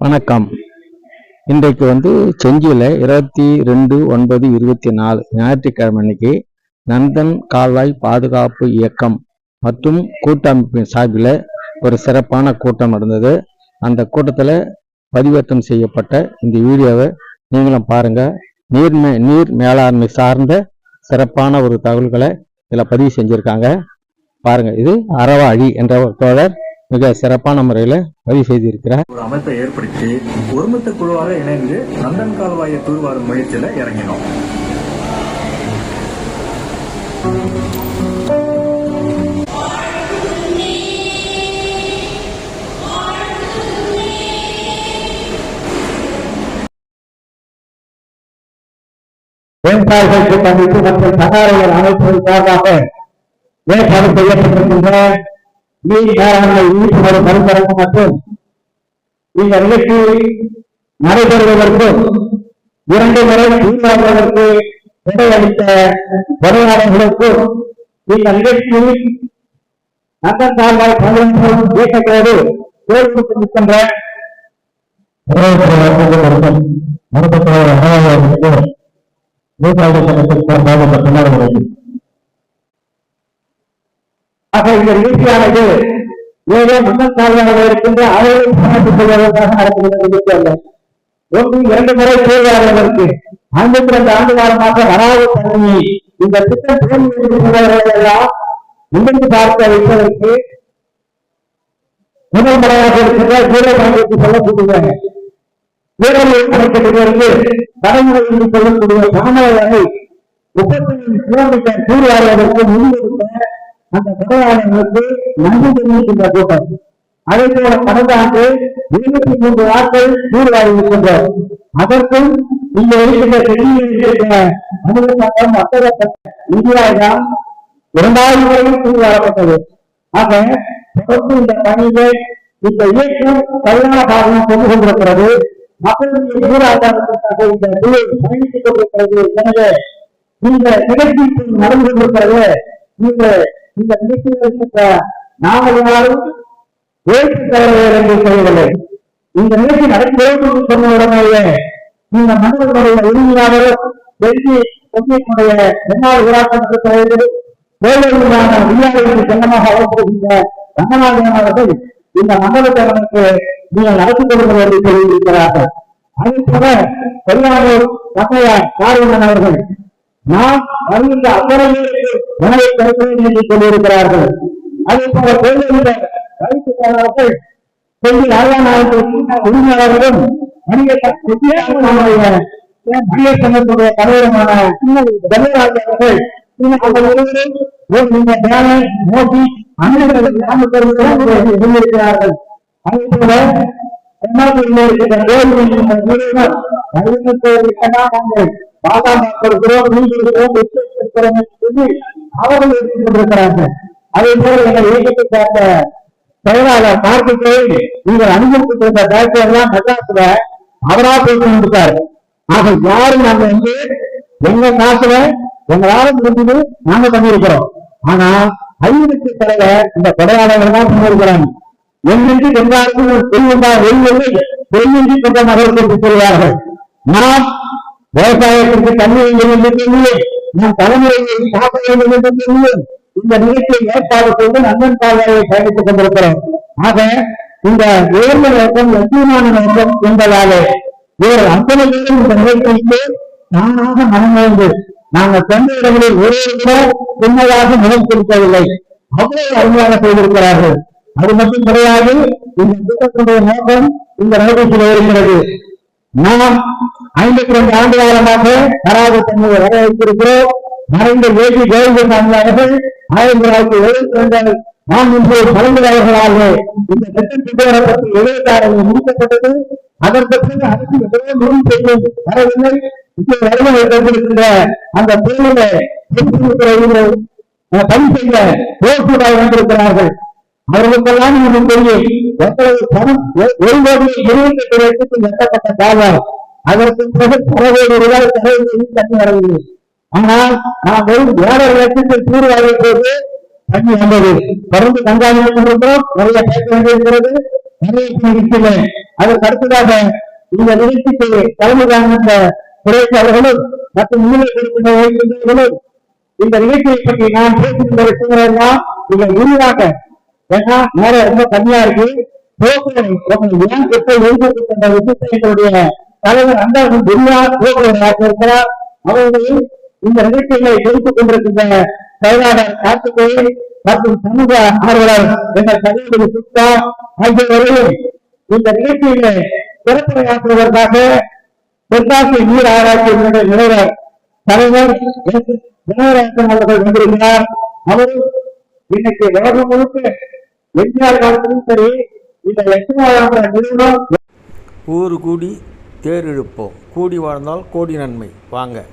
வணக்கம். இன்றைக்கு வந்து செஞ்சியில் இருபத்தி ரெண்டு ஒன்பது இருபத்தி நாலு ஞாயிற்றுக்கிழமை அன்னைக்கு நந்தன் கால்வாய் பாதுகாப்பு இயக்கம் மற்றும் கூட்டமைப்பின் சார்பில் ஒரு சிறப்பான கூட்டம் நடந்தது. அந்த கூட்டத்தில் பதிவேற்றம் செய்யப்பட்ட இந்த வீடியோவை நீங்களும் பாருங்கள் நீர் மே நீர் மேலாண்மை சார்ந்த சிறப்பான ஒரு தகவல்களை இதில் பதிவு செஞ்சுருக்காங்க. பாருங்கள் இது அறவாழி என்ற ஒரு தோழர் மிக சிறப்பான முறையில் பதிவு செய்திருக்கிறார். ஒரு அமைப்பை ஏற்படுத்தி ஒருமித்த குழுவாக இணைந்து நந்தன் கால்வாயை தூர்வாரும் முயற்சியில இறங்கினோம். விவசாயிகள் கூட்டமைப்பு மற்றும் தன்னார்வலர் அமைப்புகள் சார்பாக ஏற்பாடு செய்யப்பட்டிருக்கின்ற நீர் மேலாண்மை விழிப்புணர்வு மற்றும் இந்த நிகழ்ச்சி நடைபெறுவதற்கும் இரண்டு முறை தீர்மானத்திற்கு விடையளித்த வருவாளர்களுக்கும் இந்த நிகழ்ச்சியில் நந்தன் தாழ்வாய் பதினொன்று இயக்கத்தோடு கோரிக்கை நிற்கின்ற விவசாயிகள் சங்கத்திற்கு சார்பாக ஆக இந்த நிகழ்ச்சியானது ஏதோ முன்னல் காலமாக இருக்கின்ற அவையை கொள்வதற்காக நிகழ்ச்சி அல்ல ஒன்று இரண்டு முறை தேர்வாளர்களுக்கு ஐம்பத்தி ரெண்டு ஆண்டு காலமாக வராத தன்மையை இந்த திட்டம் தோல்வி முன்னிட்டு பார்க்க வைப்பதற்கு முதல் முறையாக இருக்கின்ற ஜீரோ சொல்லக்கூடிய வீரர்கள் அடைக்கப்பட்டிருந்து தலைமுறை என்று சொல்லக்கூடிய தாமரை முப்பத்தி கிலோமீட்டர் தூர்வாருவதற்கு முன்னிறுத்த அந்த படையாளர்களுக்கு நன்றி தெரிவிக்கின்ற கூட்டம். அதே போல கடந்த ஆண்டு இருபத்தி மூன்று நாட்கள் தூர்வாரி இருக்கின்றோம் அதற்கும் இங்க இருக்கின்ற டெல்லியில் இருக்கிற அனுமதி அத்தகப்பட்ட இந்தியாவிடம் இரண்டாயிரம் வரையும் தூர்வாரப்பட்டது ஆக தொடர்ந்து இந்த பணியை இந்த இயக்கம் கல்யாண பாகம் கொண்டு கொண்டிருக்கிறது. மக்களுடைய ஊராதாரத்திற்காக இந்த குழு பயணித்துக் கொண்டிருக்கிறது. எனவே இந்த நிகழ்ச்சி நடந்து கொண்டிருக்கிறது. இந்த இந்த நிகழ்ச்சியில் நாங்கள் யாரும் ஏற்று தவறுகள் என்று சொல்லவில்லை இந்த நிகழ்ச்சி நடக்கிறது என்று சொன்ன உடனேயே இந்த மனிதர்களுடைய உரிமையாளர் டெல்லி ஒன்றியத்தினுடைய முன்னாள் ஊராட்சி தலைவர் வேலையிலான விஞ்ஞானிகளுக்கு சொந்தமாக அழைக்கப்படுகின்ற ரங்கநாதன் அவர்கள் இந்த மண்டலத்தவனுக்கு நீங்கள் நடத்தி கொடுக்க என்று சொல்லியிருக்கிறார்கள் அதே போல பெரியாரூர் தந்தையார் காரியமன் அவர்கள் நாம் வருகின்ற அத்தனை உணவை தருகிறேன் என்று சொல்லியிருக்கிறார்கள். அதே போல தேர்ந்தெடுத்த உரிமையாளர்களும் சங்கத்துடைய தலைவருமான தர்மராஜ் அவர்கள் அனைவரும் சொல்லியிருக்கிறார்கள். அதே போல கோவில் நிறுவனர் அறிவித்தோடு கொடுக்கிறோம் சொல்லி அவர்கள் எடுத்துக் அதே போல எங்கள் இயக்கத்தை சேர்ந்த செயலாளர் கார்த்திகை நீங்கள் டாக்டர் எல்லாம் மெட்ராஸ்ல அவரா பேசி கொடுத்தாரு ஆக யாரும் நாங்க எங்கே எங்க காசுல எங்களால முடிஞ்சது நாங்க பண்ணியிருக்கிறோம். ஆனா ஐநூறுக்கு தலைவர் இந்த கொடையாளர்கள் தான் பண்ணியிருக்கிறாங்க. எங்கிருந்து எல்லாருக்கும் செல்வந்தா வெளியில்லை வெளியின்றி கொண்ட நகரத்திற்கு செல்வார்கள். நாம் விவசாயத்திற்கு தண்ணி வேண்டும் என்று தெரியும் நம் தலைமுறையை காக்க வேண்டும் என்று தெரியும் இந்த நிகழ்ச்சியை ஏற்பாடு செய்து நந்தன் பாதையை பயணித்துக் கொண்டிருக்கிறோம். ஆக இந்த உயர்ந்த நோக்கம் எத்தீமான நோக்கம் என்பதாலே இவர் அத்தனை பேரும் இந்த நிகழ்ச்சிக்கு தானாக மனமுழந்து நாங்கள் சொந்த இடங்களில் ஒரே கூட சின்னதாக முகம் கொடுக்கவில்லை அவ்வளவு அருமையாக செய்திருக்கிறார்கள். அது மட்டும் கிடையாது இந்த திட்டத்தினுடைய நோக்கம் இந்த நிகழ்ச்சியில் இருக்கிறது நாம் ஐம்பத்தி ரெண்டு ஆண்டு காலமாக தராத தன்மையை வர வைத்திருக்கிறோம் மறைந்த ஏபி கோவிந்தசாமி அவர்கள் ஆயிரத்தி தொள்ளாயிரத்தி எழுபத்தி ரெண்டில் நாம் இன்று கலந்துரையாளர்களாக இந்த திட்டம் கொண்டுவரப்பட்டு எழுபத்தாறில் முடிக்கப்பட்டது. அதற்கு பிறகு அரசு எவ்வளவு முடிவு செய்யும் வரவில்லை. இப்போ வருவதை கொண்டிருக்கின்ற அந்த தொழிலை பதிவு செய்ய போக்குவரத்து வந்திருக்கிறார்கள் அவர்களுக்கெல்லாம் நமக்கு தெரியும் எவ்வளவு பணம் ஒரு கோடி இருபத்தி எட்டு லட்சத்தில் எட்டப்பட்ட காலம். அதற்கு பிறகு பல கோடி ரூபாய் தலைவர்கள் தண்ணி வரவில்லை. ஆனால் நாம் வெறும் ஏழரை லட்சத்தில் தூர்வாக போது தண்ணி வந்தது. தொடர்ந்து கண்காணித்துக் கொண்டிருக்கிறோம். நிறைய பேச வேண்டியிருக்கிறது நிறைய இருக்கிறேன் அதற்கு அடுத்ததாக இந்த நிகழ்ச்சிக்கு தலைமை காண்கின்ற துறையாளர்களும் மற்றும் முன்னிலை கொடுக்கின்ற வைக்கின்றவர்களும் இந்த நிகழ்ச்சியை பற்றி நான் பேசுகின்ற விஷயங்களெல்லாம் நீங்கள் விரிவாக ஏன்னா நேரம் ரொம்ப கம்மியா இருக்கு. போக்குவரத்து உங்கள் ஏன் எப்ப எழுதிருக்கின்ற விஷயத்தை எங்களுடைய தலைவர் அந்தாவும் பெரியார் போக்குவராக இருக்கிறார் அவர்களையும் இந்த நிகழ்ச்சிகளை எடுத்துக் கொண்டிருக்கின்ற செயலாளர் கார்த்திகேயன் மற்றும் சமூக ஆர்வலர் எங்கள் கல்லூரி சுத்தா ஆகியோரையும் இந்த நிகழ்ச்சியிலே சிறப்புரையாற்றுவதற்காக தெற்காசிய நீர் ஆராய்ச்சி நிலைய தலைவர் எஸ். அவர்கள் வந்திருக்கிறார் அவரும் இன்னைக்கு உலகம் முழுக்க எம்ஜிஆர் காலத்திலும் சரி இந்த எஸ்ஆர் நிறுவனம் ஊர் கூடி தேர் இழுப்போம். கூடி வாழ்ந்தால் கோடி நன்மை. வாங்க.